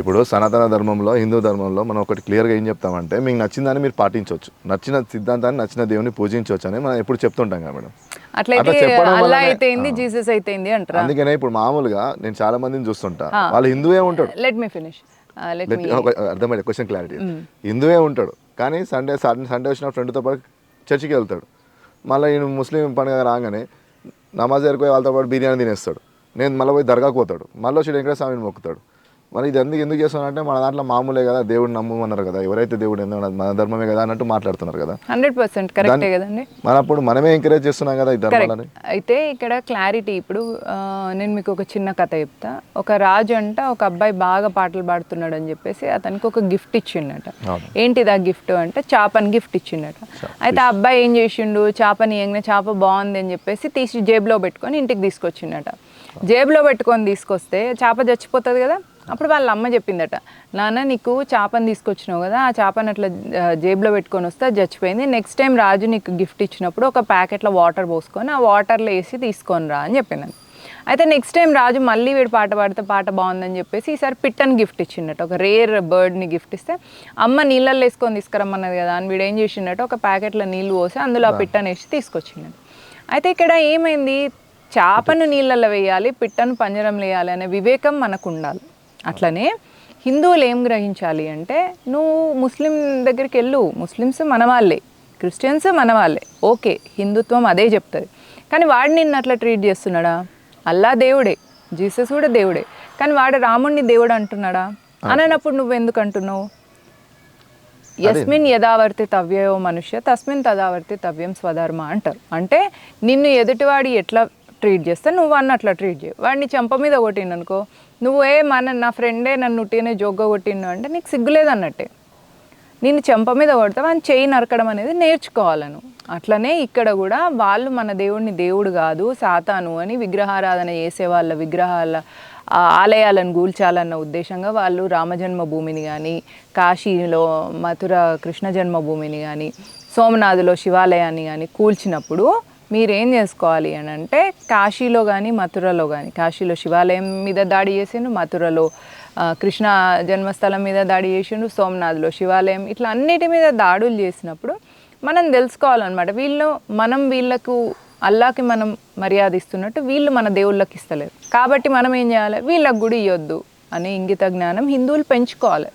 ఇప్పుడు సనాతన ధర్మంలో హిందూ ధర్మంలో మనం ఒకటి క్లియర్గా ఏం చెప్తామంటే మీకు నచ్చిందని మీరు పాటించవచ్చు. నచ్చిన సిద్ధాంతాన్ని నచ్చిన దేవుని పూజించవచ్చు అని మనం ఎప్పుడు చెప్తుంటాం కదా మేడం. అందుకనే ఇప్పుడు మామూలుగా నేను చాలా మందిని చూస్తుంటా. వాళ్ళు హిందువే ఉంటాడు అర్థమైంది క్వశ్చన్ క్లారిటీ హిందువే ఉంటాడు. కానీ సండే సండే వచ్చిన ఫ్రెండ్తో పాటు చర్చికి వెళ్తాడు. మళ్ళీ ఈయన ముస్లిం పండుగ రాగానే నమాజ్ పోయి వాళ్ళతో పాటు బిర్యానీ తినేస్తాడు. నేను మళ్ళీ పోయి దర్గాకు పోతాడు. మళ్ళీ వచ్చి వెంకటేశ్వర స్వామిని మొక్కుతాడు. మరి ఇది ఎందుకు ఎందుకు చేస్తున్నానంటే మన దాంట్లో మామూలే కదా దేవుడు నమ్మమన్నారు కదా ఎవరైతే దేవుడు ఎందుకు మన ధర్మమే కదా అన్నట్టు మాట్లాడుతున్నారు కదా. హండ్రెడ్ పర్సెంట్ కరెక్టే కదండి. మన అప్పుడు మనమే ఎంకరేజ్ చేస్తున్నాం కదా ఈ ధర్మాలని. అయితే ఇక్కడ క్లారిటీ ఇప్పుడు నేను మీకు ఒక చిన్న కథ చెప్తా. ఒక రాజు అంట ఒక అబ్బాయి బాగా పాటలు పాడుతున్నాడు అని చెప్పేసి అతనికి ఒక గిఫ్ట్ ఇచ్చిండట. ఏంటిది ఆ గిఫ్ట్ అంటే చేపని గిఫ్ట్ ఇచ్చిండట. అయితే ఆ అబ్బాయి ఏం చేసిండు? చేపని ఏంగిన చేప బాగుంది అని చెప్పేసి తీసి జేబులో పెట్టుకొని ఇంటికి తీసుకొచ్చిండట. జేబులో పెట్టుకొని తీసుకొస్తే చేప చచ్చిపోతుంది కదా? అప్పుడు వాళ్ళ అమ్మ చెప్పిందట నాన్న నీకు చేపని తీసుకొచ్చినావు కదా ఆ చేపని అట్లా జేబులో పెట్టుకొని వస్తే అది చచ్చిపోయింది. నెక్స్ట్ టైం రాజు నీకు గిఫ్ట్ ఇచ్చినప్పుడు ఒక ప్యాకెట్లో వాటర్ పోసుకొని ఆ వాటర్లో వేసి తీసుకొని రా అని చెప్పింది అయితే నెక్స్ట్ టైం రాజు మళ్ళీ వీడు పాట పాడితే పాట బాగుందని చెప్పేసి ఈసారి పిట్టని గిఫ్ట్ ఇచ్చిండట ఒక రేర్ బర్డ్ని గిఫ్ట్ ఇస్తే అమ్మ నీళ్ళల్లో వేసుకొని తీసుకురమ్మన్నది కదా అని వీడు ఏం చేసిండట ఒక ప్యాకెట్లో నీళ్ళు పోసి అందులో ఆ పిట్టని వేసి తీసుకొచ్చిండట అయితే ఇక్కడ ఏమైంది? చేపను నీళ్ళల్లో వేయాలి పిట్టను పంజరంలో వేయాలి అనే వివేకం మనకు ఉండాలి. అట్లనే హిందువులు ఏం గ్రహించాలి అంటే నువ్వు ముస్లిం దగ్గరికి వెళ్ళు. ముస్లిమ్స్ మన వాళ్ళే. క్రిస్టియన్స్ మన వాళ్ళే. ఓకే హిందుత్వం అదే చెప్తుంది. కానీ వాడు నిన్ను అట్లా ట్రీట్ చేస్తున్నాడా? అల్లా దేవుడే. జీసస్ కూడా దేవుడే. కానీ వాడు రాముడిని దేవుడు అంటున్నాడా? అననప్పుడు నువ్వు ఎందుకు అంటున్నావు? యస్మిన్ యథావర్తి తవ్యయో మనుష్య తస్మిన్ తదావర్తి తవ్యం స్వధర్మ అంటారు. అంటే నిన్ను ఎదుటివాడి ఎట్లా ట్రీట్ చేస్తే నువ్వు అన్న అట్లా ట్రీట్ చేయి. వాడిని చెంప మీద కొట్టిండు అనుకో నువ్వే మన నా ఫ్రెండే నన్ను ఉట్టినే జోగ్గా కొట్టిండు అంటే నీకు సిగ్గులేదు అన్నట్టే నేను చెంప మీద కొడతావు అని చేయి నరకడం అనేది నేర్చుకోవాలను అట్లనే ఇక్కడ కూడా వాళ్ళు మన దేవుడిని దేవుడు కాదు సాతాను అని విగ్రహారాధన చేసే వాళ్ళ విగ్రహాల ఆలయాలను కూల్చాలన్న ఉద్దేశంగా వాళ్ళు రామజన్మభూమిని కానీ కాశీలో మథుర కృష్ణ జన్మభూమిని కానీ సోమనాథులో శివాలయాన్ని కానీ కూల్చినప్పుడు మీరేం చేసుకోవాలి అని అంటే కాశీలో కానీ మథురలో కానీ కాశీలో శివాలయం మీద దాడి చేసిండు మథురలో కృష్ణ జన్మస్థలం మీద దాడి చేసిండు సోమనాథ్లో శివాలయం ఇట్లా అన్నిటి మీద దాడులు చేసినప్పుడు మనం తెలుసుకోవాలన్నమాట. వీళ్ళు మనం వీళ్ళకు అల్లాకి మనం మర్యాద ఇస్తున్నట్టు వీళ్ళు మన దేవుళ్ళకి ఇస్తలేరు. కాబట్టి మనం ఏం చేయాలి? వీళ్ళకు గుడి ఇవ్వద్దు అనే ఇంగిత జ్ఞానం హిందువులు పెంచుకోవాలి.